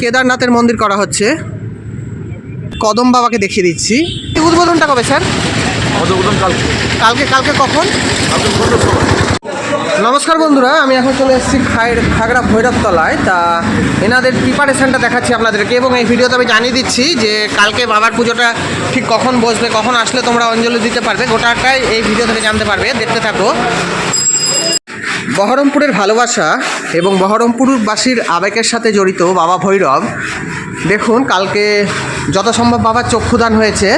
কেদারনাথের মন্দির করা হচ্ছে। কদম বাবাকে দেখিয়ে দিচ্ছি। উদ্বোধনটা কবে স্যার? উদ্বোধন কালকে। কালকে কালকে কখন? নমস্কার বন্ধুরা আমি এখন চলে এসেছি খায়ের খাগড়া ভৈরবতলায়। তা এনাদের প্রিপারেশনটা দেখাচ্ছি আপনাদেরকে এবং এই ভিডিওতে আমি জানিয়ে দিচ্ছি যে কালকে বাবার পুজোটা ঠিক কখন বসবে কখন আসলে তোমরা অঞ্জলি দিতে পারবে। গোটাটাই এই ভিডিও থেকে জানতে পারবে দেখতে থাকো। বহরমপুরের ভালোবাসা এবং বহরমপুরবাসীর আবেগের সাথে জড়িত বাবা ভৈরব, দেখুন কালকে যত সম্ভব বাবার চক্ষুদান হয়েছে।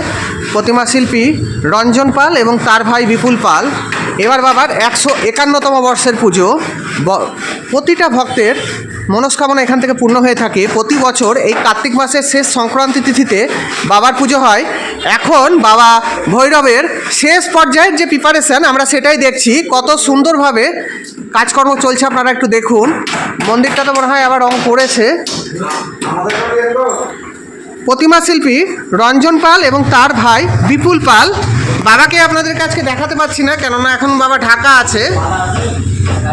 প্রতিমা শিল্পী রঞ্জন পাল এবং তার ভাই বিপুল পাল। এবার বাবার একশো একান্নতম বর্ষের পুজো। প্রতিটা ভক্তের মনস্কামনা এখান থেকে পূর্ণ হয়ে থাকে। প্রতি বছর এই কার্তিক মাসের শেষ সংক্রান্তি তিথিতে বাবার পুজো হয়। এখন বাবা ভৈরবের শেষ পর্যায়ের যে প্রিপারেশন আমরা সেটাই দেখছি। কত সুন্দরভাবে কাজকর্ম চলছে আপনারা একটু দেখুন। মন্দিরটা তো মনে হয় আবার রং করেছে প্রতিমা শিল্পী রঞ্জন পাল এবং তার ভাই বিপুল পাল। বাবাকে আপনাদের কাছে দেখাতে পাচ্ছি না, কেননা এখন বাবা ঢাকা আছে।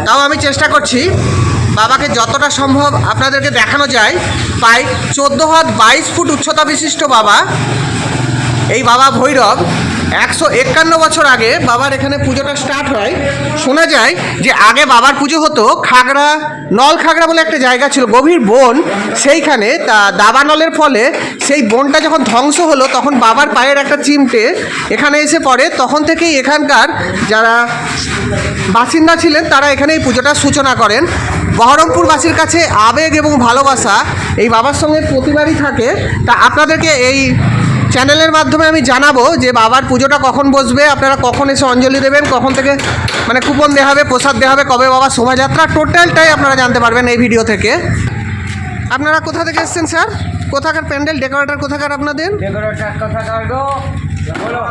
তাও আমি চেষ্টা করছি বাবাকে যতটা সম্ভব আপনাদেরকে দেখানো যায়। প্রায় চোদ্দ হাত বাইশ ফুট উচ্চতা বিশিষ্ট বাবা। এই বাবা ভৈরব। একশো একান্ন বছর আগে বাবার এখানে পুজোটা স্টার্ট হয়। শোনা যায় যে আগে বাবার পুজো হতো খাগড়া, নল খাগড়া বলে একটা জায়গা ছিল, গভীর বন। সেইখানে তা দাবানলের ফলে সেই বনটা যখন ধ্বংস হলো, তখন বাবার পায়ের একটা চিমটে এখানে এসে পড়ে। তখন থেকেই এখানকার যারা বাসিন্দা ছিলেন, তারা এখানে এই পুজোটার সূচনা করেন। বহরমপুরবাসীর কাছে আবেগ এবং ভালোবাসা এই বাবার সঙ্গে প্রতিবারই থাকে। তা আপনাদেরকে এই চ্যানেলের মাধ্যমে আমি জানাব যে বাবার পুজোটা কখন বসবে আপনারা কখন এসে অঞ্জলি দেবেন কখন থেকে মানে কুপন দেওয়া হবে প্রসাদ দেওয়া হবে কবে বাবার শোভাযাত্রা টোটালটাই আপনারা জানতে পারবেন এই ভিডিও থেকে। আপনারা কোথা থেকে এসছেন স্যার? কোথাকার প্যান্ডেল ডেকোরেটর কোথাকার আপনাদের? ডেকোরেটার বলো।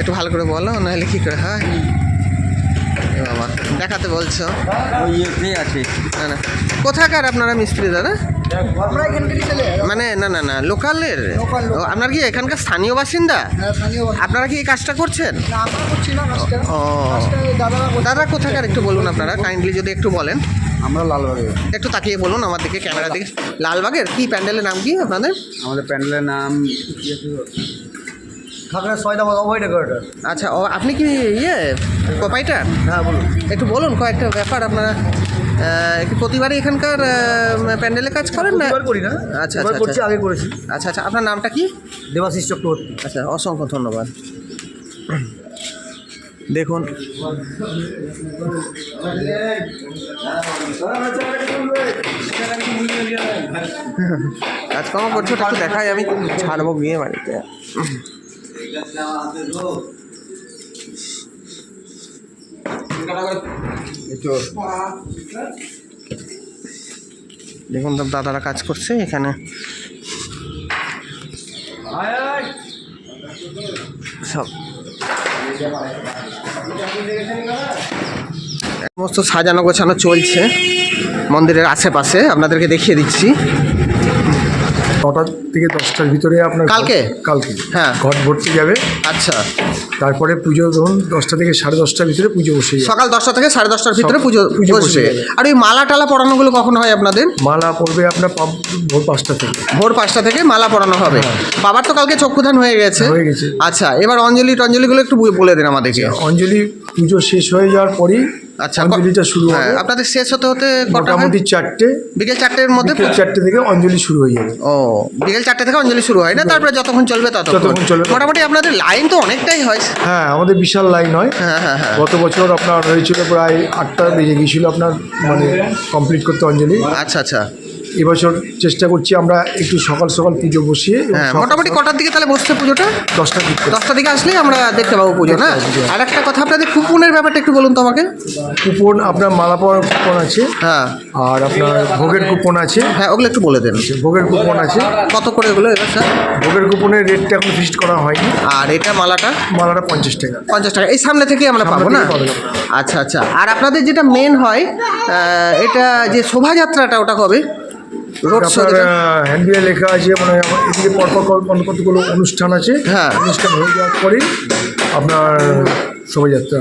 একটু ভালো করে বলো নাহলে কী করে হয়? বাবা দেখাতে বলছো? ওই আছে। না না। কোথাকার আপনারা মিস্ত্রি দাদা? মানে না না না লোকালের? আপনার কি এখানকার স্থানীয় বাসিন্দা? হ্যাঁ স্থানীয় বাসিন্দা। আপনারা কি এই কাজটা করছেন? ও। দাদা কোথাকার একটু বলুন আপনারা কাইন্ডলি যদি একটু বলেন। আমরা লালবাগের একটু তাকিয়ে বলুন আমার দিকে ক্যামেরা দিকে। লালবাগের? কি প্যান্ডেলের নাম কি আপনাদের? আমাদের প্যান্ডেলের নাম খাগড়া ছয়টা অভয় ডেকোরেটর আচ্ছা ও আপনি কি ইয়ে কপাইটার? হ্যাঁ বলুন। একটু বলুন কয়েকটা ব্যাপার আপনারা। প্রতিবারই এখানকার প্যান্ডেলে কাজ করেন না? করি না। আচ্ছা আচ্ছা করছি আচ্ছা। আগে করেছি। আচ্ছা আচ্ছা আপনার নামটা কি? দেবাশিস চক্রবর্তী। আচ্ছা অসংখ্য ধন্যবাদ। দেখুন। কাজকর্ম করছ একটু দেখাই আমি ছাড়বো বিয়ে বাড়িতে। দেখুন তো দাদারা কাজ করছে এখানে। সব। সমস্ত সাজানো গোছানো চলছে মন্দিরের আশেপাশে। আপনাদেরকে দেখিয়ে দিচ্ছি। নটা থেকে দশটার ভিতরে আপনার কালকে? কালকে। হ্যাঁ। ঘট ভর্তি যাবে। আচ্ছা। তারপরে পুজো ধরুন দশটা থেকে সাড়ে দশটার ভিতরে পুজো বসে সকাল দশটা থেকে সাড়ে দশটার ভিতরে পুজো পুজো বসে আর ওই মালা টালা পরানোগুলো কখন হয় আপনাদের? মালা পড়বে আপনার ভোর পাঁচটা থেকে। ভোর পাঁচটা থেকে মালা পরানো হবে। বাবার তো কালকে চক্ষুদান হয়ে গেছে। হয়ে গেছে। আচ্ছা এবার অঞ্জলি টঞ্জলিগুলো একটু বলে- বলে দিন আমাদেরকে। অঞ্জলি পুজো শেষ হয়ে যাওয়ার পরেই আচ্ছা অঞ্জলিটা শুরু হয় হবে। আপনাদের শেষ হতে হতে মোটামুটি চারটে। বিকেল চারটের মধ্যে? বিকেল চারটে থেকে অঞ্জলি শুরু হয়ে যাবে। ও বিকেল চারটে থেকে অঞ্জলি শুরু হয় না? তারপরে যতক্ষণ চলবে ততক্ষণ। চলবে। মোটামুটি আপনাদের লাইন তো অনেকটাই হয়। হ্যাঁ আমাদের বিশাল লাইন হয়। হ্যাঁ হ্যাঁ হ্যাঁ। গত বছর আপনার হয়েছিল প্রায় আটটা বেজে গিয়েছিল আপনার মানে কমপ্লিট করতে অঞ্জলি। আচ্ছা আচ্ছা। এবছর চেষ্টা করছি আমরা একটু সকাল সকাল পুজো বসিয়ে হ্যাঁ মোটামুটি কটার দিকে তাহলে বসছে পুজোটা? দশটার দিকে দশটার দিকে আসলেই আমরা দেখতে পাবো পুজো না। আর একটা কথা আপনাদের কুপনের ব্যাপারটা একটু বলুন তো আমাকে। কুপন আপনার মালা পাওয়ার কুপন আছে। হ্যাঁ। আর আপনার ভোগের কুপন আছে। হ্যাঁ ওগুলো একটু বলে দেন। ভোগের কুপন আছে। কত করে এগুলো এবার স্যার? ভোগের কুপনের রেটটা এখন ফিক্সড করা হয়নি। আর এটা মালাটা? মালাটা পঞ্চাশ টাকা। পঞ্চাশ টাকা। এই সামনে থেকে আমরা পাবো না? আচ্ছা আচ্ছা। আর আপনাদের যেটা মেন হয় এটা যে শোভাযাত্রাটা ওটা কবে? হ্যান্ডবিলে লেখা আছে মানে এদিকে পরপর কত- কত- কতগুলো অনুষ্ঠান আছে। হ্যাঁ। অনুষ্ঠান হয়ে যাওয়ার পরে আপনার শোভাযাত্রা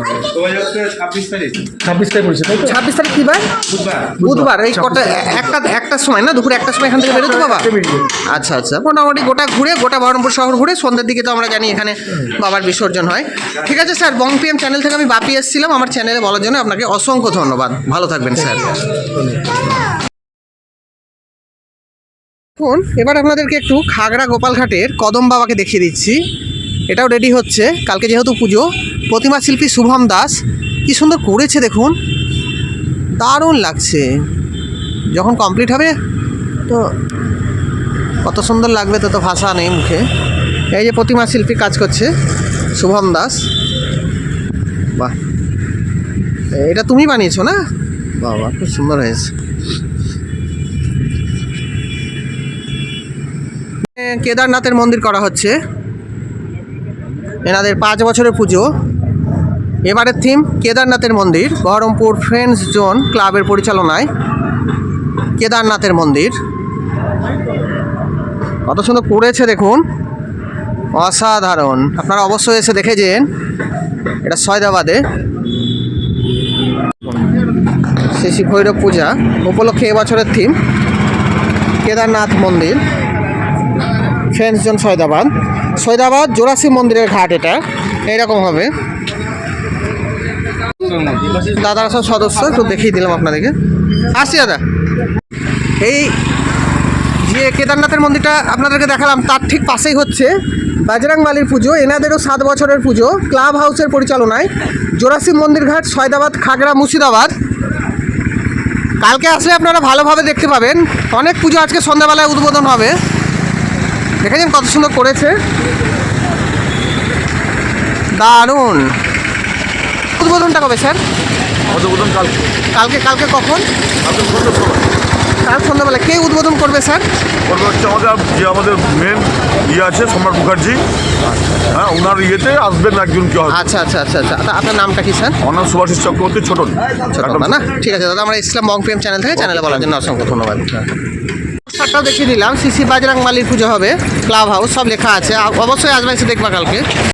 ছাব্বিশ তারিখ। তাই ছাব্বিশ তারিখ কী বার? বুধবার। এই কটা একটা একটার সময় না? দুপুরে একটার সময় এখান থেকে বেরোতো বাবা? একটা আচ্ছা আচ্ছা। মোটামুটি গোটা ঘুরে গোটা বহরমপুর শহর ঘুরে সন্ধ্যের দিকে তো আমরা জানি এখানে বাবার বিসর্জন হয়। ঠিক আছে স্যার বং পিএম চ্যানেল থেকে আমি বাপি এসেছিলাম। আমার চ্যানেলে বলার জন্য আপনাকে অসংখ্য ধন্যবাদ। ভালো থাকবেন স্যার। এখন এবার আপনাদেরকে একটু খাগড়া গোপালঘাটের কদম বাবাকে দেখিয়ে দিচ্ছি। এটাও রেডি হচ্ছে। কালকে যেহেতু পুজো, প্রতিমা শিল্পী শুভম দাস কি সুন্দর করেছে দেখুন। দারুণ লাগছে। যখন কমপ্লিট হবে, তো কত সুন্দর লাগবে তো তো ভাষা নেই মুখে। এই যে প্রতিমা শিল্পী কাজ করছে, শুভম দাস। বাহ। এটা তুমি বানিয়েছো না? বাবা খুব সুন্দর হয়েছে। কেদারনাথের মন্দির করা হচ্ছে। এনাদের পাঁচ বছরের পুজো। এবারের থিম কেদারনাথের মন্দির, বহরমপুর ফ্রেন্ডস জোন ক্লাবের পরিচালনায় কেদারনাথের মন্দির। কত সুন্দর করেছে দেখুন। অসাধারণ। আপনারা অবশ্যই এসে দেখে যেন। এটা সয়দাবাদে। শ্রী ভৈরব পূজা। উপলক্ষে এবছরের থিম কেদারনাথ মন্দির। ফ্রেন্ডস জোন সয়দাবাদ সয়দাবাদ জোরাসি মন্দিরের ঘাট এটা। এইরকম হবে। দাদারা সব সদস্য, একটু দেখিয়ে দিলাম আপনাদেরকে। আসছি দাদা। এই যে কেদারনাথের মন্দিরটা আপনাদেরকে দেখালাম, তার ঠিক পাশেই হচ্ছে বাজরাং বালির পুজো, এনাদেরও সাত বছরের পুজো, ক্লাব হাউসের পরিচালনায় জোরাসি মন্দির ঘাট সয়দাবাদ খাগড়া, মুর্শিদাবাদ। কালকে আসলে আপনারা ভালোভাবে দেখতে পাবেন। অনেক পুজো আজকে সন্ধ্যাবেলায় উদ্বোধন হবে। দেখেছেন কত সুন্দর করেছে? দারুণ। উদ্বোধনটা কবে স্যার? অধবোধন কালকে। কালকে কালকে কখন? কাল সন্ধ্যাবেলা। কে উদ্বোধন করবে স্যার? করবে হচ্ছে আমাদের যে আমাদের মেন ইয়ে আছে সম্রাট মুখার্জি। হ্যাঁ ওনার ইয়েতে আসবেন একজন কি হবে আচ্ছা আচ্ছা আচ্ছা আচ্ছা। আপনার নামটা কি স্যার? ওনার সুভাষিস চক্রবর্তী ছোট ছোট না, না? ঠিক আছে দাদা আমরা ইসলাম বং প্রেম চ্যানেল থেকে। চ্যানেলে বলার জন্য অসংখ্য ধন্যবাদ। সারটাও দেখিয়ে দিলাম। সিসি বাজরাং মালির পুজো হবে। ক্লাব হাউস সব লেখা আছে। অবশ্যই আসবে এসে দেখবা কালকে।